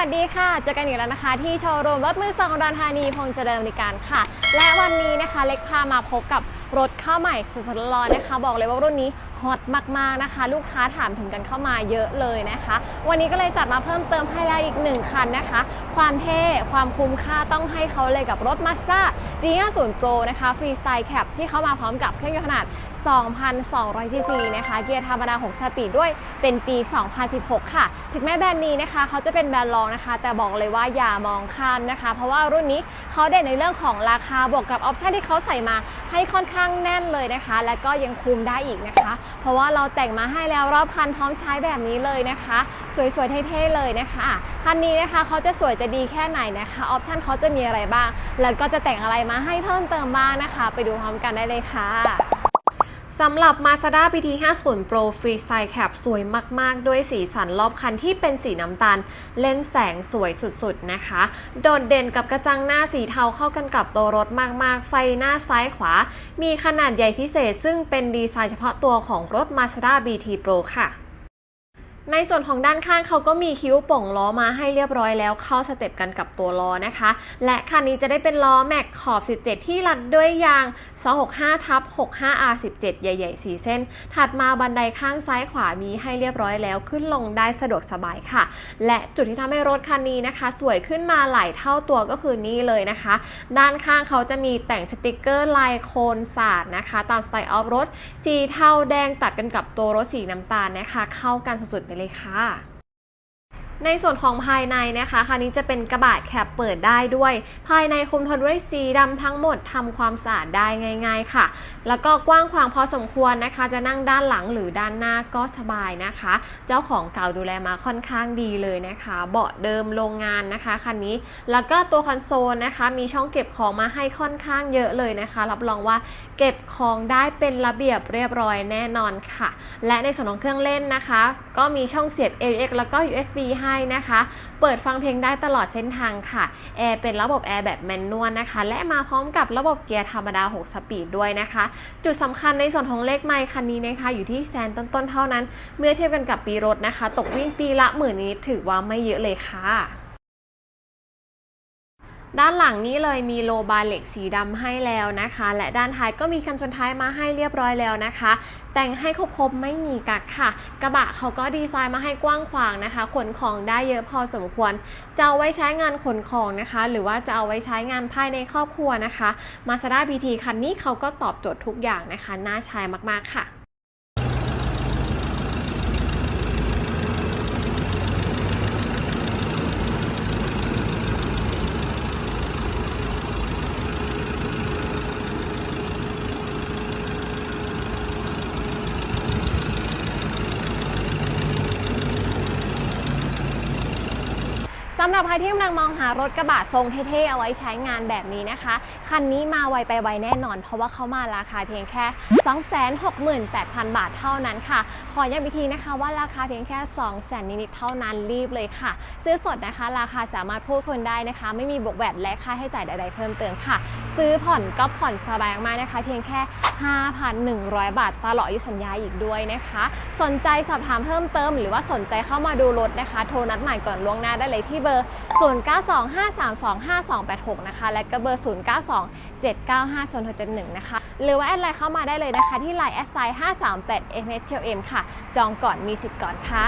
วัสดีค่ะ เจอกันอีกแล้วนะคะ ที่โชว์รูมรถมือสองดอนธานีพงษ์เจริญบริการค่ะ และวันนี้นะคะเล็กพามาพบกับรถข้าวใหม่สดๆร้อนนะคะ บอกเลยว่ารุ่นนี้ ฮอตมากๆนะคะ ลูกค้าถามถึงกันเข้ามาเยอะเลยนะคะ วันนี้ก็เลยจัดมาเพิ่มเติมให้แล้อีกหนึ่งคันนะคะ ความเท่ความคุ้มค่าต้องให้เขาเลยกับรถ Mazda d 50 Pro นะคะ Freestyle Cap ที่เข้ามาพร้อมกับเครื่องยนต์ขนาด 2,200 cc นะคะ เกียร์ธรรมดา 6 สปีดด้วยเป็นปี 2016 ค่ะ ถึงแม้แบรนด์นี้นะคะ เขาจะเป็นแบรนด์รองนะคะ แต่บอกเลยว่าอย่ามองข้ามนะคะ เพราะว่ารุ่นนี้เขาเด่นในเรื่องของราคาบวกกับออปชันที่เขาใส่มาให้ค่อนข้างแน่นเลยนะคะ และก็ยังคุมได้อีกนะคะเพราะว่าเราแต่งมาให้แล้วรอบคันพร้อมใช้แบบนี้เลยนะคะ สวยๆเท่ๆเลยนะคะอะคันนี้นะคะเขาจะสวยจะดีแค่ไหนนะคะออปชันเขาจะมีอะไรบ้าง แล้วก็จะแต่งอะไรมาให้เพิ่มเติมบ้างนะคะ ไปดูพร้อมกันได้เลยค่ะ สำหรับ Mazda BT 50 Pro Freestyle Cap สวยมาก ๆ ด้วยสีสันรอบคันที่เป็นสีน้ำตาล เล่นแสงสวยสุด ๆ นะคะ โดดเด่นกับกระจังหน้าสีเทาเข้ากันกับตัวรถมาก ๆ ไฟหน้าซ้ายขวา มีขนาดใหญ่พิเศษ ซึ่งเป็นดีไซน์เฉพาะตัวของรถ Mazda BT Pro ค่ะในส่วนของด้านข้างเขาก็มีคิ้วป่งล้อมาให้เรียบร้อยแล้วเข้าสเต็ปกันกับตัวล้อนะคะ และคันนี้จะได้เป็นล้อแม็กขอบ 17 ที่รัดด้วยยาง265ทับ 65R17 ใหญ่ๆ 4 เส้น ถัดมาบันไดข้างซ้ายขวามีให้เรียบร้อยแล้วขึ้นลงได้สะดวกสบายค่ะ และจุดที่ทำให้รถคันนี้นะคะ สวยขึ้นมาหลายเท่าตัวก็คือนี่เลยนะคะ ด้านข้างเขาจะมีแต่งสติกเกอร์ลายโคนสาดนะคะ ตามสไตล์ออฟรถสีเทาแดงตัดกันกับตัวรถสีน้ำตาลนะคะ เข้ากันสุดๆไปเลยค่ะ ในส่วนของภายในนะคะคันนี้จะเป็นกระบะแคปเปิดได้ด้วย ภายในคุมโทนด้วยสีดำทั้งหมดทำความสะอาดได้ง่าย ๆค่ะ แล้วก็กว้างขวางพอสมควรนะคะ จะนั่งด้านหลังหรือด้านหน้าก็สบายนะคะ เจ้าของเก่าดูแลมาค่อนข้างดีเลยนะคะ เบาะเดิมโรงงานนะคะคันนี้ แล้วก็ตัวคอนโซลนะคะ มีช่องเก็บของมาให้ค่อนข้างเยอะเลยนะคะ รับรองว่าเก็บของได้เป็นระเบียบเรียบร้อยแน่นอนค่ะ และในส่วนของเครื่องเล่นนะคะ ก็มีช่องเสียบ AUX แล้วก็ USB ให้นะคะ เปิดฟังเพลงได้ตลอดเส้นทางค่ะ แอร์เป็นระบบแอร์แบบแมนนวลนะคะ และมาพร้อมกับระบบเกียร์ธรรมดา 6 สปีดด้วยนะคะ จุดสำคัญในส่วนของเลขไมค์คันนี้นะคะ อยู่ที่แสนต้นๆเท่านั้น เมื่อเทียบกันกับปีรถนะคะ ตกวิ่งปีละหมื่นนิดถือว่าไม่เยอะเลยค่ะ ด้านหลังนี้เลยมีโลบาร์เหล็กสีดำให้แล้วนะคะ และด้านท้ายก็มีคันชนท้ายมาให้เรียบร้อยแล้วนะคะ แต่งให้ครบๆไม่มีกักค่ะ กระบะเขาก็ดีไซน์มาให้กว้างขวางนะคะ ขนของได้เยอะพอสมควร จะเอาไว้ใช้งานขนของนะคะ หรือว่าจะเอาไว้ใช้งานภายในครอบครัวนะคะ Mazda BT คันนี้เขาก็ตอบโจทย์ทุกอย่างนะคะ น่าใช้มากๆค่ะ สำหรับใครที่กำลังมองหารถกระบะทรงเท่ๆเอาไว้ใช้งานแบบนี้นะคะ คันนี้มาไวไปไวแน่นอน เพราะว่าเขามาราคาเพียงแค่ 268,000 บาทเท่านั้นค่ะ ขอย้ำอีกทีนะคะว่าราคาเพียงแค่ 200,000นิดๆเท่านั้นรีบเลยค่ะ ซื้อสดนะคะราคาสามารถพูดคุยได้นะคะ ไม่มีบวกแวดและค่าให้จ่ายใดๆเพิ่มเติมค่ะ ซื้อผ่อนก็ผ่อนสบายมากนะคะ เพียงแค่ 5,100 บาทตลอดอายุสัญญาอีกด้วยนะคะ สนใจสอบถามเพิ่มเติม หรือว่าสนใจเข้ามาดูรถนะคะ โทรนัดหมายก่อนล่วงหน้าได้เลยที่เบอร์0925325286 นะคะ และก็เบอร์ 0927950671 นะคะ หรือว่าแอดไลน์เข้ามาได้เลยนะคะ ที่ไลน์แอดไซน์538 NHLM ค่ะ จองก่อนมีสิทธิ์ก่อนค่ะ